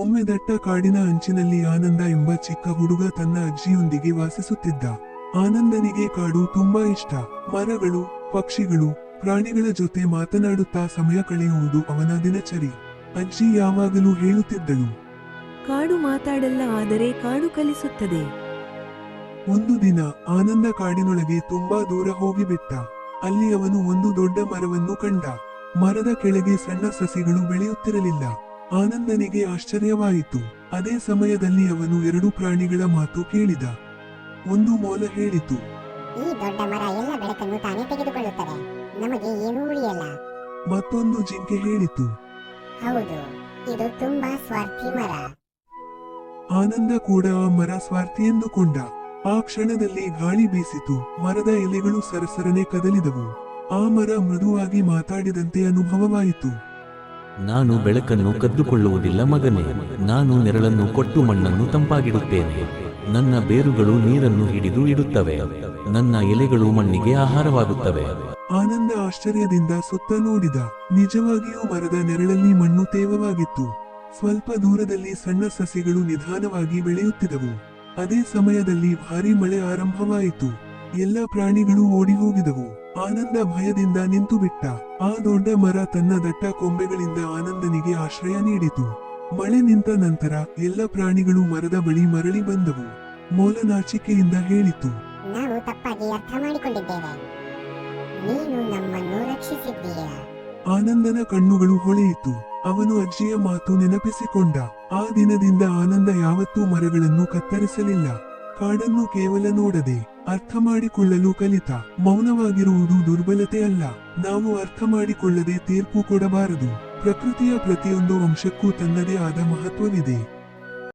ಒಮ್ಮೆ ದಟ್ಟ ಕಾಡಿನ ಅಂಚಿನಲ್ಲಿ ಆನಂದ ಎಂಬ ಚಿಕ್ಕ ಹುಡುಗ ತನ್ನ ಅಜ್ಜಿಯೊಂದಿಗೆ ವಾಸಿಸುತ್ತಿದ್ದ. ಆನಂದನಿಗೆ ಕಾಡು ತುಂಬಾ ಇಷ್ಟ. ಮರಗಳು ಪಕ್ಷಿಗಳು ಪ್ರಾಣಿಗಳ ಜೊತೆ ಮಾತನಾಡುತ್ತಾ ಸಮಯ ಕಳೆಯುವುದು ಅವನ ದಿನಚರಿ. ಅಜ್ಜಿ ಯಾವಾಗಲೂ ಹೇಳುತ್ತಿದ್ದಳು. ಕಾಡು ಮಾತಾಡಲ್ಲ ಆದರೆ ಕಾಡು ಕಲಿಸುತ್ತದೆ. ಒಂದು ದಿನ ಆನಂದ ಕಾಡಿನೊಳಗೆ ತುಂಬಾ ದೂರ ಹೋಗಿಬಿಟ್ಟ. ಅಲ್ಲಿ ಅವನು ಒಂದು ದೊಡ್ಡ ಮರವನ್ನು ಕಂಡ. ಮರದ ಕೆಳಗೆ ಸಣ್ಣ ಸಸಿಗಳು ಬೆಳೆಯುತ್ತಿರಲಿಲ್ಲ. ಆನಂದನಿಗೆ ಆಶ್ಚರ್ಯವಾಯಿತು. ಅದೇ ಸಮಯದಲ್ಲಿ ಅವನು ಎರಡು ಪ್ರಾಣಿಗಳ ಮಾತು ಕೇಳಿದ. ಒಂದು ಮೋಲ ಹೇಳಿತು. ಈ ದೊಡ್ಡ ಮರ ಎಲ್ಲ ಬೆಳಕನ್ನು ತಾನೇ ತೆಗೆದುಕೊಳ್ಳುತ್ತದೆ. ನಮಗೆ ಏನೂ ಉಳಿಯಲ್ಲ. ಮತ್ತೊಂದು ಜಿಂಕೆ ಹೇಳಿತು. ಹೌದು ಇದು ತುಂಬಾ ಸ್ವಾರ್ಥಿ ಮರ. ಆನಂದ ಕೂಡ ಆ ಮರ ಸ್ವಾರ್ಥಿ ಎಂದುಕೊಂಡ. ಆ ಕ್ಷಣದಲ್ಲಿ ಗಾಳಿ ಬೀಸಿತು. ಮರದ ಎಲೆಗಳು ಸರಸರನೆ ಕದಲಿದವು. ಆ ಮರ ಮೃದುವಾಗಿ ಮಾತಾಡಿದಂತೆ ಅನುಭವವಾಯಿತು. ನಾನು ಬೆಳಕನ್ನು ಕದ್ದುಕೊಳ್ಳುವುದಿಲ್ಲ ಮಗನೇ. ನಾನು ನೆರಳನ್ನು ಕೊಟ್ಟು ಮಣ್ಣನ್ನು ತಂಪಾಗಿಡುತ್ತೇನೆ. ನನ್ನ ಬೇರುಗಳು ನೀರನ್ನು ಹಿಡಿದು ಇಡುತ್ತವೆ. ನನ್ನ ಎಲೆಗಳು ಮಣ್ಣಿಗೆ ಆಹಾರವಾಗುತ್ತವೆ. ಆನಂದ ಆಶ್ಚರ್ಯದಿಂದ ಸುತ್ತ ನೋಡಿದ ನಿಜವಾಗಿಯೂ ಮರದ ನೆರಳಲ್ಲಿ ಮಣ್ಣು ತೇವವಾಗಿತ್ತು. ಸ್ವಲ್ಪ ದೂರದಲ್ಲಿ ಸಣ್ಣ ಸಸಿಗಳು ನಿಧಾನವಾಗಿ ಬೆಳೆಯುತ್ತಿದ್ದವು. ಅದೇ ಸಮಯದಲ್ಲಿ ಭಾರಿ ಮಳೆ ಆರಂಭವಾಯಿತು. ಎಲ್ಲ ಪ್ರಾಣಿಗಳು ಓಡಿ ಹೋಗಿದವು ಆನಂದ ಭಯದಿಂದ ನಿಂತುಬಿಟ್ಟ. ಆ ದೊಡ್ಡ ಮರ ತನ್ನ ದಟ್ಟ ಕೊಂಬೆಗಳಿಂದ ಆನಂದನಿಗೆ ಆಶ್ರಯ ನೀಡಿತು. ಮಳೆ ನಿಂತ ನಂತರ ಎಲ್ಲ ಪ್ರಾಣಿಗಳು ಮರದ ಬಳಿ ಮರಳಿ ಬಂದವು. ಮೋಲ ನಾಚಿಕೆಯಿಂದ ಹೇಳಿತು. ನಾವು ತಪ್ಪಾಗಿ ಅರ್ಥ ಮಾಡಿಕೊಂಡಿದ್ದೇವೆ. ನೀನು ನಮ್ಮನ್ನು ರಕ್ಷಿಸಿದ್ದೀಯಾ? ಆನಂದನ ಕಣ್ಣುಗಳು ಹೊಳೆಯಿತು. ಅವನು ಅಜ್ಜಿಯ ಮಾತು ನೆನಪಿಸಿಕೊಂಡ. ಆ ದಿನದಿಂದ ಆನಂದ ಯಾವತ್ತೂ ಮರಗಳನ್ನು ಕತ್ತರಿಸಲಿಲ್ಲ. ಕಾಡನ್ನು ಕೇವಲ ನೋಡದೆ ಅರ್ಥ ಮಾಡಿಕೊಳ್ಳಲು ಕಲಿತ. ಮೌನವಾಗಿರುವುದು ದುರ್ಬಲತೆ ಅಲ್ಲ. ನಾವು ಅರ್ಥ ಮಾಡಿಕೊಳ್ಳದೆ ತೀರ್ಪು ಕೊಡಬಾರದು. ಪ್ರಕೃತಿಯ ಪ್ರತಿಯೊಂದು ಅಂಶಕ್ಕೂ ತನ್ನದೇ ಆದ ಮಹತ್ವವಿದೆ.